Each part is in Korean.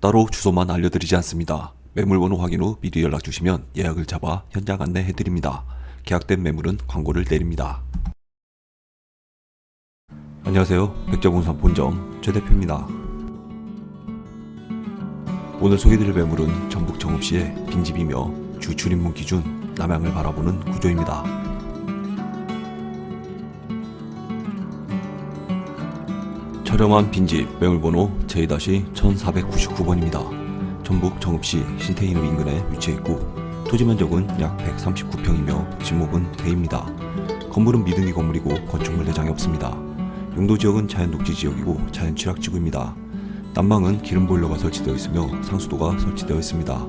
따로 주소만 알려드리지 않습니다. 매물 번호 확인 후 미리 연락 주시면 예약을 잡아 현장 안내해 드립니다. 계약된 매물은 광고를 내립니다. 안녕하세요. 백자본산 본점 최 대표입니다. 오늘 소개드릴 매물은 전북 정읍시의 빈집이며 주 출입문 기준 남양을 바라보는 구조입니다. 저렴한 빈집 매물번호 J-1499번입니다. 전북 정읍시 신태인읍 인근에 위치해 있고 토지 면적은 약 139평이며 지목은 대입니다. 건물은 미등기 건물이고 건축물 내장이 없습니다. 용도 지역은 자연 녹지 지역이고 자연 취락 지구입니다. 난방은 기름 보일러가 설치되어 있으며 상수도가 설치되어 있습니다.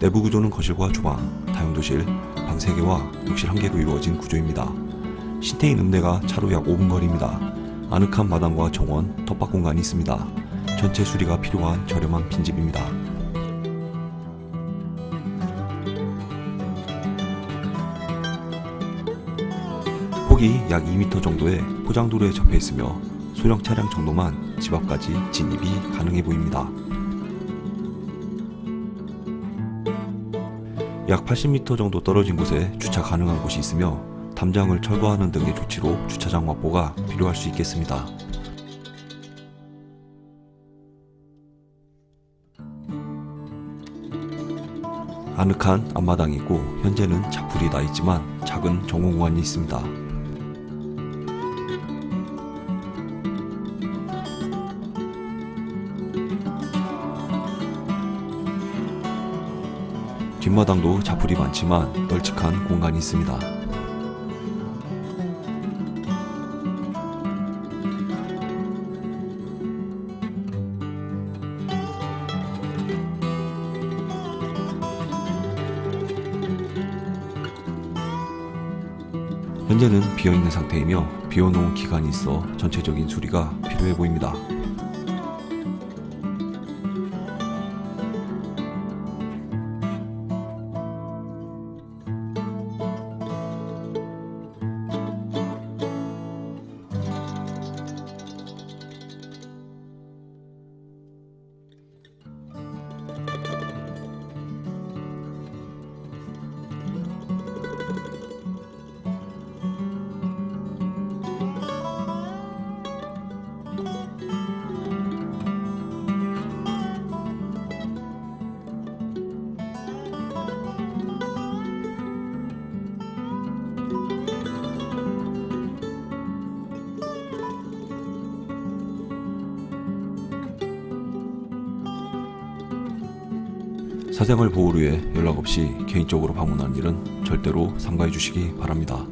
내부 구조는 거실과 주방, 다용도실, 방 3개와 욕실 1개로 이루어진 구조입니다. 신태인 읍내가 차로 약 5분 거리입니다. 아늑한 마당과 정원, 텃밭 공간이 있습니다. 전체 수리가 필요한 저렴한 빈집입니다. 폭이 약 2m 정도의 포장도로에 접해 있으며 소형 차량 정도만 집 앞까지 진입이 가능해 보입니다. 약 80m 정도 떨어진 곳에 주차 가능한 곳이 있으며 담장을 철거하는 등의 조치로 주차장 확보가 필요할 수 있겠습니다. 아늑한 앞마당이 있고 현재는 자풀이 나 있지만 작은 정원공간이 있습니다. 뒷마당도 자풀이 많지만 널찍한 공간이 있습니다. 현재는 비어있는 상태이며 비워놓은 기간이 있어 전체적인 수리가 필요해 보입니다. 사생활 보호를 위해 연락 없이 개인적으로 방문하는 일은 절대로 삼가해 주시기 바랍니다.